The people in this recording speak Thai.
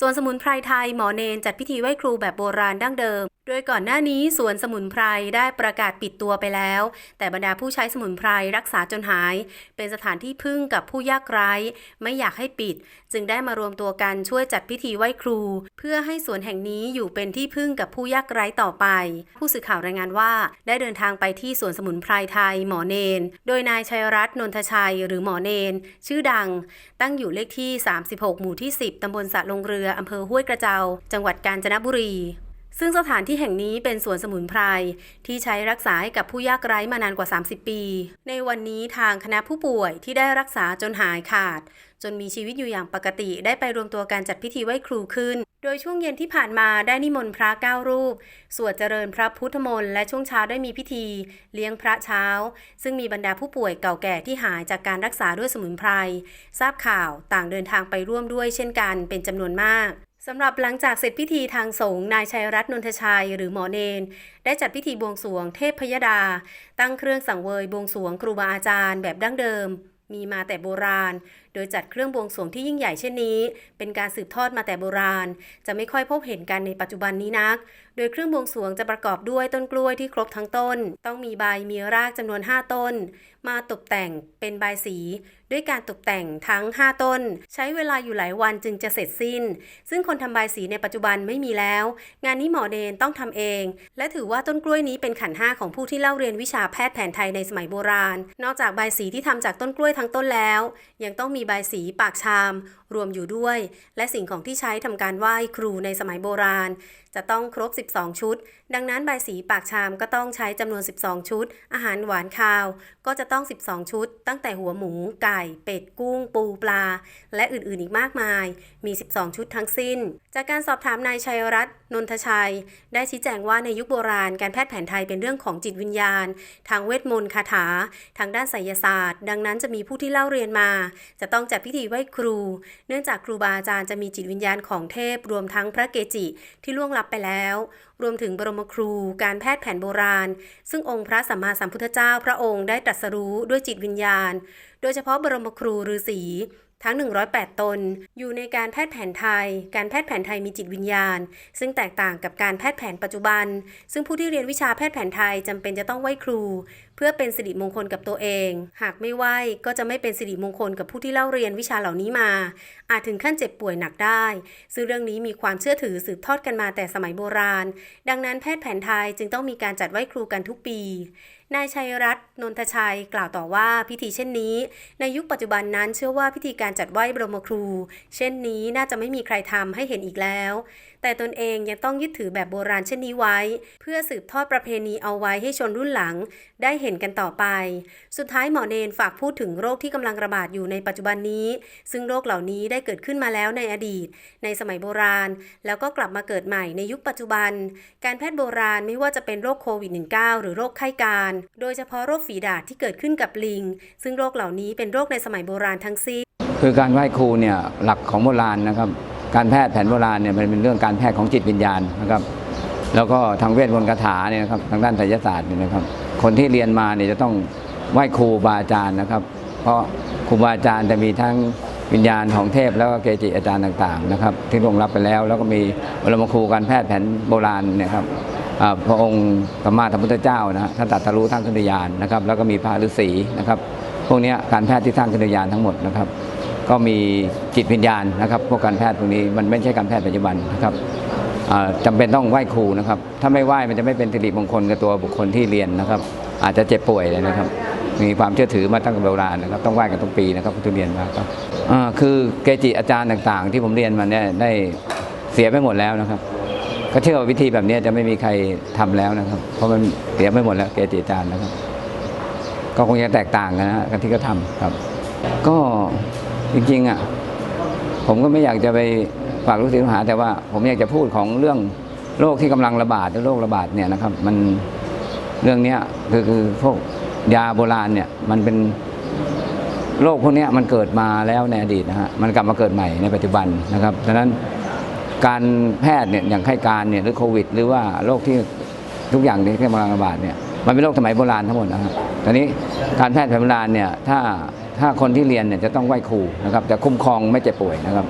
ส่วนสมุนไพรไทยหมอเนนจัดพิธีไหว้ครูแบบโบราณดั้งเดิม โดยก่อนหน้านี้สวนสมุนไพรได้ประกาศปิดตัวไปแล้ว แต่บรรดาผู้ใช้สมุนไพรรักษาจนหาย เป็นสถานที่พึ่งกับผู้ยากไร้ ไม่อยากให้ปิด จึงได้มารวมตัวกันช่วยจัดพิธีไหว้ครู เพื่อให้สวนแห่งนี้อยู่เป็นที่พึ่งกับผู้ยากไร้ต่อไป ผู้สื่อข่าวรายงานว่า ได้เดินทางไปที่สวนสมุนไพรไทยหมอเนน โดยนายชัยรัตน์นนทชัยหรือหมอเนน ชื่อดัง ตั้งอยู่เลขที่ 36 หมู่ที่ 10 ตำบลสะลงเรืออำเภอห้วยกระเจา จังหวัดกาญจนบุรี ซึ่งสถานที่แห่งนี้เป็นสวนสมุนไพรที่ใช้รักษาให้กับผู้ยากไร้มานานกว่า 30 ปี ในวันนี้ทางคณะผู้ป่วยที่ได้รักษาจนหายขาด จนมีชีวิตอยู่อย่างปกติ ได้ไปรวมตัวการจัดพิธีไหว้ครูขึ้น โดยช่วงเย็นที่ผ่านมาได้นิมนต์พระเก้ารูป สวดเจริญพระพุทธมนต์และช่วงเช้าได้มีพิธี เลี้ยงพระเช้า ซึ่งมีบรรดาผู้ป่วยเก่าแก่ที่หายจากการรักษาด้วยสมุนไพรทราบข่าวต่างเดินทางไปร่วมด้วยเช่นกันเป็นจำนวนมาก สำหรับหลังจากเสร็จพิธีทางสงฆ์นายชัยรัตน์นนทชัยหรือหมอเนน ได้จัดพิธีบวงสรวงเทพพยดา ตั้งเครื่องสังเวยบวงสรวงครูบาอาจารย์แบบดั้งเดิม มีมาแต่โบราณ โดยจัดเครื่องบวงสรวงที่ยิ่งใหญ่เช่นนี้ เป็นการสืบทอดมาแต่โบราณ จะไม่ค่อยพบเห็นกันในปัจจุบันนี้นัก โดยเครื่องบวงสรวงจะประกอบด้วยต้นกล้วยที่ครบทั้งต้น ต้องมีใบมีรากจำนวน 5 ต้น มาตกแต่งเป็นใบสี ด้วยการตกแต่งทั้ง 5 ต้น ใช้เวลาอยู่หลายวันจึงจะเสร็จสิ้น ซึ่งคนทำใบสีในปัจจุบันไม่มีแล้ว งานนี้หมอเดนต้องทำเอง และถือว่าต้นกล้วยนี้เป็นขันห้าของผู้ที่เล่าเรียนวิชาแพทย์แผนไทยในสมัยโบราณ นอกจากใบสีที่ทำจากต้นกล้วยทั้งต้นแล้ว ยังต้องมีบายสีปากชาม รวมอยู่ด้วย และสิ่งของที่ใช้ทำการไหว้ครูในสมัยโบราณ จะต้องครบ 12 ชุด ดังนั้นใบสีปากชามก็ต้องใช้จำนวน 12 ชุด อาหารหวานคาว ก็จะต้อง 12 ชุด ตั้งแต่หัวหมู ไก่ เป็ด กุ้ง ปู ปลา และอื่นๆอีกมากมาย มี 12 ชุดทั้งสิ้น จากการสอบถามนายชัยรัตน์นนทชัย ได้ชี้แจงว่าในยุคโบราณการแพทย์แผนไทยเป็นเรื่องของจิตวิญญาณ ทางเวทมนต์คาถา ทางด้านไสยศาสตร์ ดังนั้นจะมีผู้ที่เล่าเรียนมา จะต้องจัดพิธีไหว้ครู เนื่องจากครูบาอาจารย์จะมีจิตวิญญาณของเทพรวมทั้งพระเกจิที่ล่วงลับไปแล้ว รวมถึงบรมครูการแพทย์แผนโบราณ ซึ่งองค์พระสัมมาสัมพุทธเจ้าพระองค์ได้ตรัสรู้ด้วยจิตวิญญาณ โดยเฉพาะบรมครูฤาษีทั้ง 108 ตน อยู่ในการแพทย์แผนไทย การแพทย์แผนไทยมีจิตวิญญาณ ซึ่งแตกต่างกับการแพทย์แผนปัจจุบัน ซึ่งผู้ที่เรียนวิชาแพทย์แผนไทยจำเป็นจะต้องไหว้ครูเพื่อเป็นสิริมงคลกับตัวเอง หากไม่ไหวก็จะไม่เป็นสิริมงคลกับผู้ที่เล่าเรียนวิชาเหล่านี้มา อาจถึงขั้นเจ็บป่วยหนักได้ ซึ่งเรื่องนี้มีความเชื่อถือสืบทอดกันมาแต่สมัยโบราณ ดังนั้นแพทย์แผนไทยจึงต้องมีการจัดไหว้ครูกันทุกปีนายชัยรัตน์นนทชัยกล่าวต่อว่าพิธีเช่นนี้ ในยุคปัจจุบันนั้นเชื่อว่าพิธีการจัดไหว้บรมครู เช่นนี้น่าจะไม่มีใครทำให้เห็นอีกแล้ว แต่ตนเองยังต้องยึดถือแบบโบราณเช่นนี้ไว้ เพื่อสืบทอดประเพณีเอาไว้ให้ชนรุ่นหลัง ได้เห็นกันต่อไป สุดท้ายหมอเนนฝากพูดถึงโรคที่กำลังระบาดอยู่ในปัจจุบันนี้ ซึ่งโรคเหล่านี้ได้เกิดขึ้นมาแล้วในอดีต ในสมัยโบราณ แล้วก็กลับมาเกิดใหม่ในยุคปัจจุบัน การแพทย์โบราณไม่ว่าจะเป็นโรคโควิด -19 หรือโรคไข้การ โดยเฉพาะโรคฝีดาษที่เกิดขึ้นกับลิง ซึ่งโรคเหล่านี้เป็นโรคในสมัยโบราณทั้งสิ้นคือการไหว้ครูเนี่ยหลักของโบราณนะครับ การแพทย์แผนโบราณเนี่ยมันเป็นเรื่องการแพทย์ของจิตวิญญาณนะครับ แล้วก็ทางเวทมนต์คาถาเนี่ยนะครับทางด้านไสยศาสตร์เนี่ยนะครับ คนที่เรียนมาเนี่ยจะต้องไหว้ครูบาอาจารย์นะครับ เพราะครูบาอาจารย์จะมีทั้งวิญญาณของเทพแล้วก็เกจิอาจารย์ต่างๆนะครับ ที่ลงลับไปแล้ว แล้วก็มีบรมครูการแพทย์แผนโบราณเนี่ยครับพระองค์สมมาสัมพุทธเจ้านะท่านตรัสรู้ทั้งขึ้นญาณนะครับ แล้วก็มีพระฤาษีนะครับ พวกนี้การแพทย์ที่สร้างขึ้นญาณทั้งหมดนะครับ ก็มีจิตวิญญาณนะครับพวกการแพทย์พวกนี้มันไม่ใช่การแพทย์ปัจจุบันนะครับอ่าจำเป็นต้องไหว้ครูนะครับ ถ้าไม่ไหว้มันจะไม่เป็นสิริมงคลกับตัวบุคคลที่เรียนนะครับ อาจจะเจ็บป่วยเลยนะครับ มีความเชื่อถือมาตั้งแต่โบราณนะครับ ต้องไหว้กันทุกปีนะครับที่เรียนมาครับคือเกจิอาจารย์ต่างๆ ที่ผมเรียนมาเนี่ยได้เสียไปหมดแล้วนะครับ ก็เชื่อว่าวิธีแบบนี้จะไม่มีใครทำแล้วนะครับ เพราะมันเสียไปหมดแล้วเกจิอาจารย์นะครับ ก็คงจะแตกต่างกันนะกันที่เขาทำครับ ก็ จริงๆอะผมก็ไม่อยากจะไปฝากลูกศิษย์ลูกหา แต่ว่าผมอยากจะพูดของเรื่องโรคที่กำลังระบาดหรือโรคระบาดเนี่ยนะครับ มันเรื่องเนี้ยคือคือพวกยาโบราณเนี่ย มันเป็นโรคพวกเนี้ยมันเกิดมาแล้วในอดีตนะฮะมันกลับมาเกิดใหม่ในปัจจุบันนะครับดังนั้นการแพทย์เนี่ยอย่างไข้การเนี่ยหรือโควิด หรือว่าโรคที่ทุกอย่างที่กำลังระบาดเนี่ยมันเป็นโรคสมัยโบราณทั้งหมดนะครับตอนนี้การแพทย์แผนโบราณเนี่ยถ้า ถ้าคนที่เรียนเนี่ยจะต้องไหว้ครูนะครับจะคุ้มครองไม่เจ็บป่วยนะครับ